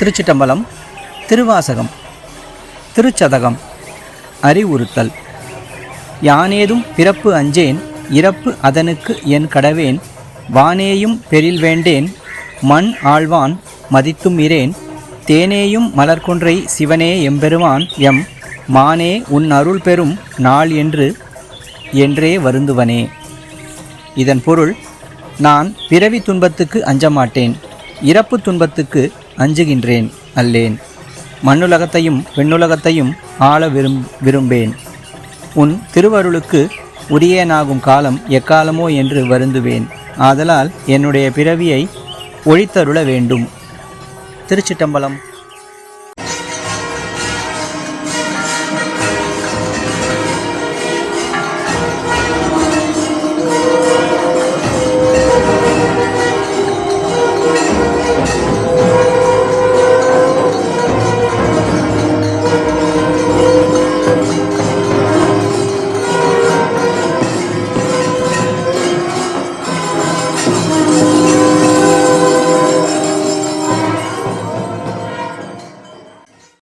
திருச்சிட்டம்பலம் திருவாசகம் திருச்சதகம் அறிவுறுத்தல். யானேதும் பிறப்பு அஞ்சேன் இறப்பு அதனுக்கு என் கடவேன் வானேயும் பெரில் வேண்டேன் மண் ஆழ்வான் மதித்தும் இரேன் தேனேயும் மலர்கொன்றை சிவனே எம்பெருவான் எம் மானே உன் அருள் பெறும் நாள் என்று என்றே வருந்துவனே. இதன் பொருள் நான் பிறவி துன்பத்துக்கு அஞ்சமாட்டேன் இறப்பு துன்பத்துக்கு அஞ்சுகின்றேன் அல்லேன். மண்ணுலகத்தையும் பெண்ணுலகத்தையும் ஆள விரும் விரும்பேன். உன் திருவருளுக்கு உரியனாகும் காலம் எக்காலமோ என்று வருந்துவேன். ஆதலால் என்னுடைய பிறவியை ஒழித்தருள வேண்டும். திருச்சிட்டம்பலம்.